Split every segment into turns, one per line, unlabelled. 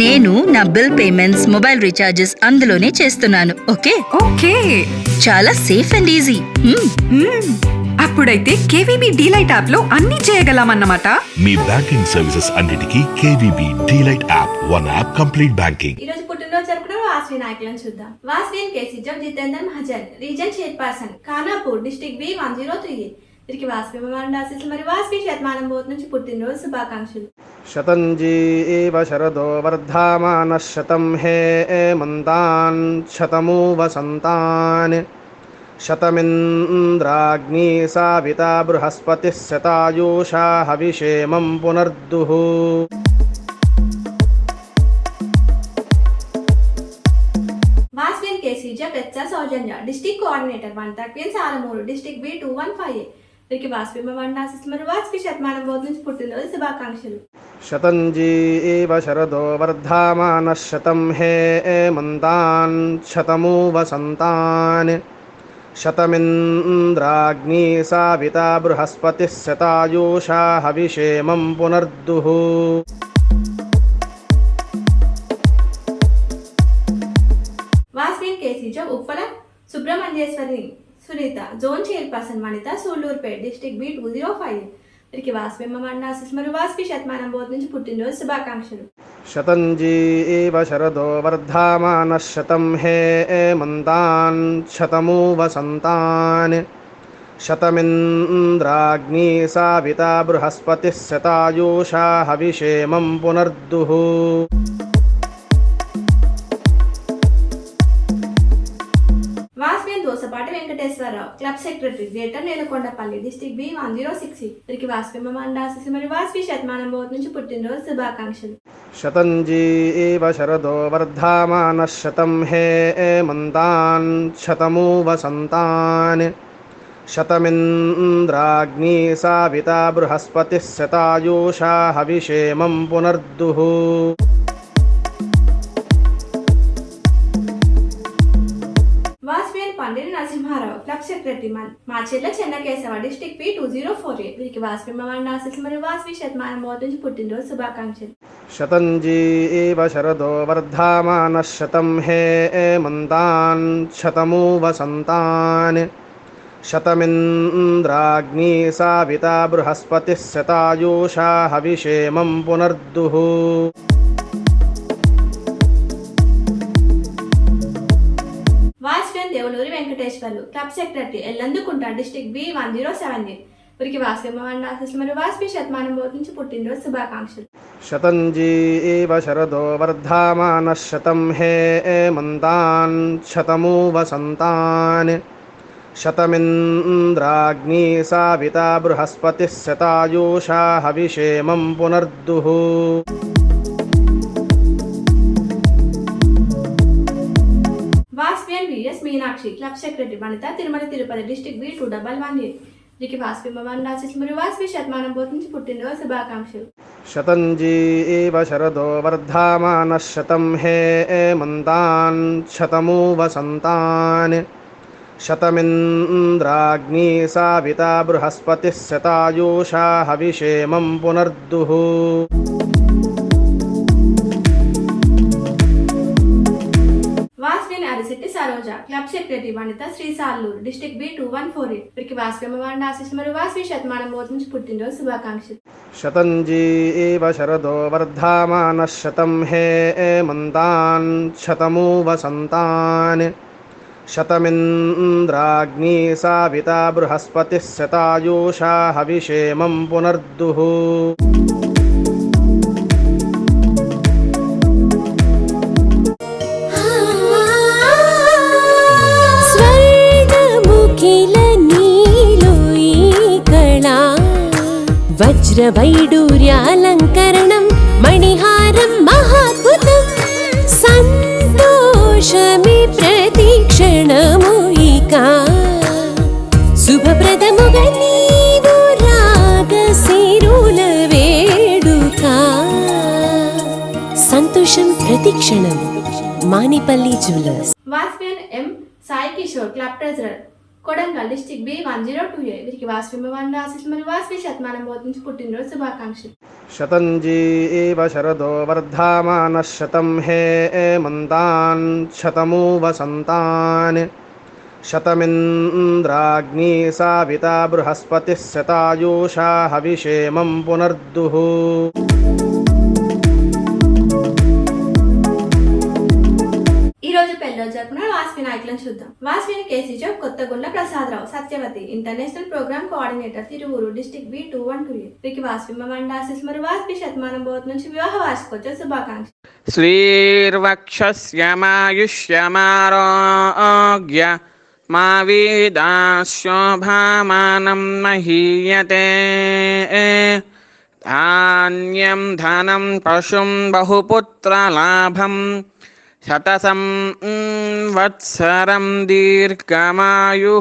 నేను నా bill payments mobile recharges అందులోనే చేస్తున్నాను. ఓకే?
ఓకే.
చాలా సేఫ్ అండ్ ఈజీ.
అప్పుడైతే కేవీబీ డీలైట్ యాప్లో అన్ని చేయగలమన్నమాట.
మీ బ్యాంకింగ్ సర్వీసెస్ అన్నిటికీ KVB Delight app one app complete banking.
ఈ రోజు పుట్టినరోజు జరుపుకున్న వాస్వి నాయకులను చూద్దాం. వాస్వి కేసీ జబ్ Jitender Mahajan region chairperson Khanapur district B one zero three వీరికి వాస్వి మరియు వాస్వి శతమానం నుంచి పుట్టినరోజు శుభాకాంక్షలు.
शतञ्जी एव शरदो वर्धामानः शतं हे मन्तान् शतमु वसन्तान् शतमिन्द्राग्नी साविता बृहस्पतिः शतायुषा हविषेमं पुनर्दुः
Vasvi and KC jab ఎచ్చా Soujanya district coordinator one thirty సాలమూరు district B two one five వీరికి వాస్వి భగవాన్ ఆశీస్సులు మరియు వాస్వి శతమానం భౌత్ నుంచి పుట్టినరోజు శుభాకాంక్షలు
शतञ्जी एव शरदो वर्धामानः शतं हे मन्तान् शतमु वसन्तान् शतमिन्द्राग्नी साविता बृहस्पतिः शतायुषा हविषेमं पुनर्दुः
Vasvi and KC jab Uppala Subrahmanyeswari Sunitha zone chairperson Vanitha Sullurpet district B two zero five వీరికి వాస్మిమ్మవాణ్ణాశిస్ మరియు వాస్కి శతమానం బోధ నుంచి పుట్టినరోజు శుభాకాంక్షలు.
శతంజీ ఏవ శరదో వర్ధమాన శతం హే మంతాన్ శతమూ వసంతాన్ శతమింద్రాగ్ని సావిత
బృహస్పతి శతాయూషా హవిషేమం పునర్దుః. club secretary greater Nelakondapalli district B one zero six వీరికి వాస్వి భగవాన్ ఆశీస్సులు మరియు వాస్వి శతమానం భౌత్ నుంచి పుట్టినరోజు శుభాకాంక్షలు
शतञ्जी एव शरदो वर्धामानः शतं हे मन्तान् शतमु वसन्तान् शतमिन्द्राग्नी साविता बृहस्पतिः शतायुषा हविषेमं पुनर्दुः
పదహారవ club secretary Macherla Chennakeshava district P two zero four eight వీరికి వాస్వి మవాండ్ ఆశీస్సు మరియు వాస్వి శతమానం మోదీ నుంచి పుట్టినరోజు శుభాకాంక్షలు.
శతంజీ ఏవ శరదో వర్ధమాన శతం హే మంతాన్ శతమూ వసంతాన్ శతమింద్రాగ్ని సావిత బృహస్పతి శతాయూషా
హవిషేమం పునర్దుః. Devuluri Venkateswarlu club secretary ఎల్లందుకుంట district B one zero seven eight. వీరికి వాస్కమవాడిని మరియు వాస్పి శతమానం బోధించి పుట్టినరోజు శుభాకాంక్షలు.
శతం శరదో వర్ధమాన శతం హే మంతాన్ శతమూ వసంతాన్ శతమింద్రాగ్ని సావిత బృహస్పతి
శతాయూషా హవిషేమం పునర్దుః. Meenakshi club secretary Vanitha Tirumala Tirupati district B two double one eight వీరికి వాస్వి భగవాన్ ఆశీస్సులు మరియు వాస్వి శతమానం భౌత్ నుంచి పుట్టినరోజు శుభాకాంక్షలు
शतञ्जी एव शरदो वर्धामानः शतं हे मन्तान् शतमु वसन्तान् शतमिन्द्राग्नी साविता बृहस्पतिः शतायुषा हविषेमं पुनर्दुः
పారిశెట్టి Saroja. Club secretary Vanitha శ్రీసాల్లూరు district B two one four eight. వీరికి వాస్కమ్మ వాడి ఆశీస్ మరియు వాస్వి శతమానం మోత్ పుట్టినరోజు శుభాకాంక్షలు.
శతంజీ ఏవ శరదో వర్ధమాన శతం హే మంతాన్ శతమూ వసంతాన్ శతమింద్రాగ్ని సావిత
బృహస్పతి శతాయూషా హవిషేమం పునర్దుహూ వజ్రవైడూర్యాలంకరణం మణిహారం మహాద్భుతం సంతోషమే ప్రతి క్షణము ఇక శుభప్రదముగా నీవు రాగ సిరుల వేడుక సంతోషం ప్రతి క్షణం Manipalli jewellers
వాస్పియన్ M Sai Kishore club treasurer Kodangal district B one zero two A. వీరికి వాస్వి మండ ఆశీస్ మరియు వాస్వి శతమానం బోధించి పుట్టినరోజు శుభాకాంక్షలు.
శతంజీవ శరదో వర్ధమాన శతం హే మంతాన్ శతమూ వసంతాన్ శతమింద్రాగ్ని సావిత బృహస్పతిः శతాయూషా హవిషేమం పునర్దుః.
వాస్విని కేసీజో Kothagundla Prasadarao Satyavathi international programme coordinator Tiruvuru district B two one two వీరికి వాస్వి మండాసిస్ మరియు వాస్వి శతమానం బోధ నుంచి వివాహ వార్షికోత్సవ
శుభాకాంక్ష శ్రీర్వక్షమాయుష్యమారోగ్య మా వీదాశోభామానం మహీయతే. ధాన్యం ధనం పశుం బహుపుత్రలాభం శతసం వత్సరం దీర్ఘమాయు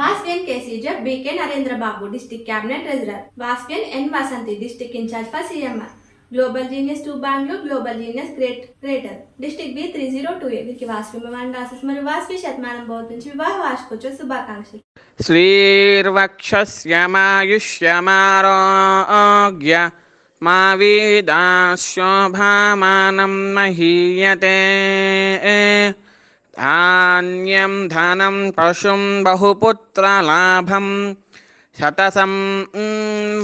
వాస్వియన్ కేసీజర్ BK Narendrababu district cabinet treasurer వాస్వియన్ N Vasanthi district incharge for CMR global genius to Bengaluru global genius great greater district B three zero two A వీరికి వాస్వి మండ ఆశీస్ మరియు వాస్వి శతమానం బోధ నుంచి వివాహ వార్షికోత్సవ శుభాకాంక్షలు
श्रीर्वक्षस्यमायुष्यमारोग्य मा वेदाशोभामानं महीयते धान्यं धनं पशुं बहुपुत्रलाभं శతసం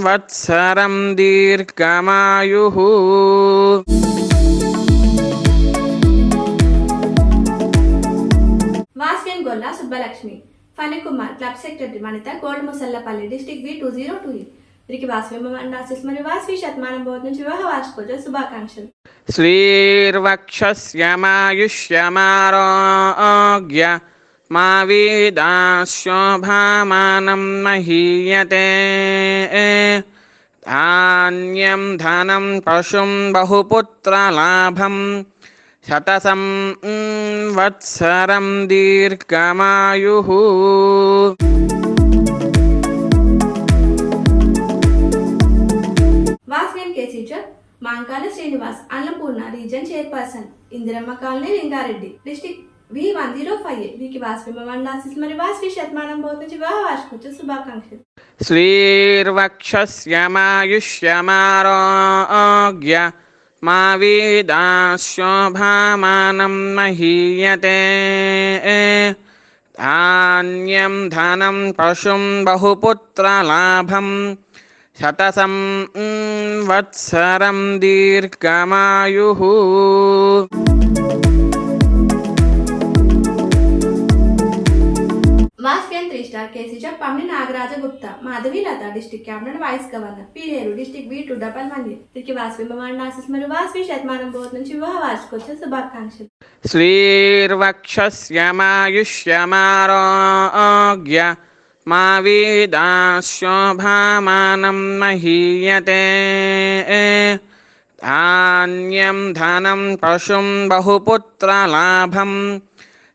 వత్సరం దీర్ఘమాయు.
వాస్కెన్ గొల్లా సుబ్బలక్ష్మి. ఫణి కుమార్ క్లబ్ సెక్రటరీ మణిత gold ముసల్లపల్లి district B two zero two eight వీరికి వాస్వి మండాసిస్ మరియు వాస్వి శతమానం బోధ నుంచి వివాహ వార్షికోత్సవ శుభాకాంక్షలు.
శ్రీర్వక్షస్యమాయుష్యమారోగ్య మా వేదా మహీయతే ధాన్యం ధనం పశుం బహుపుత్రలాభం శతసం వత్సరం
దీర్ఘమాయు Mankala Srinivas Annapurna region chairperson Indiramma colony Lingareddy district V one zero five వీకి వాస్పిమవండాసిస్ మరి వాస్వి శతమానం భవతి వా వార్షికోత్సవ శుభాకాంక్షలు
శ్రీర్వక్షస్యమాయుష్యమారోగ్య మా వీదాశోభామానం మహీయతే ధాన్యం ధనం పశుం బహుపుత్రలాభం శతసం వత్సరం
దీర్ఘమాయు वास थ्री स्टार केसीच्या पामणी Nagaraj Gupta, Madhavi Latha district cabinet vice governor पीरेरू district B two double one तिकी Vasavi बमान नासिस मरु वास्वी शतमानं बहुत नुंची वह वाचकोचे शुभाकांक्षलु
श्रीर्वक्षस्यमायुष्यमारोग्य, मा वेदाशोभामानं महीयते। धान्यं धनं पशुं
बहुपुत्रलाभम्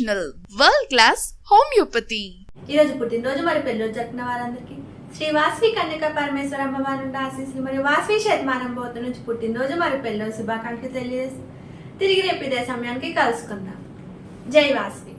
ఇంటర్నేషనల్ వరల్డ్ క్లాస్ హోమియోపతి
ఈ రోజు పుట్టినరోజు మరి పెళ్ళిరోజు జరిగిన వారందరికీ శ్రీ వాస్వి కన్యక పరమేశ్వర అమ్మవారి నుండి ఆశీస్సులు మరియు వాస్వి శతమానం పోత నుంచి పుట్టినరోజు మరి పెళ్ళో శుభాకాంక్షలు తెలియజేసి తిరిగి రేపు ఇదే సమయానికి కలుసుకుందాం. జై వాస్వి.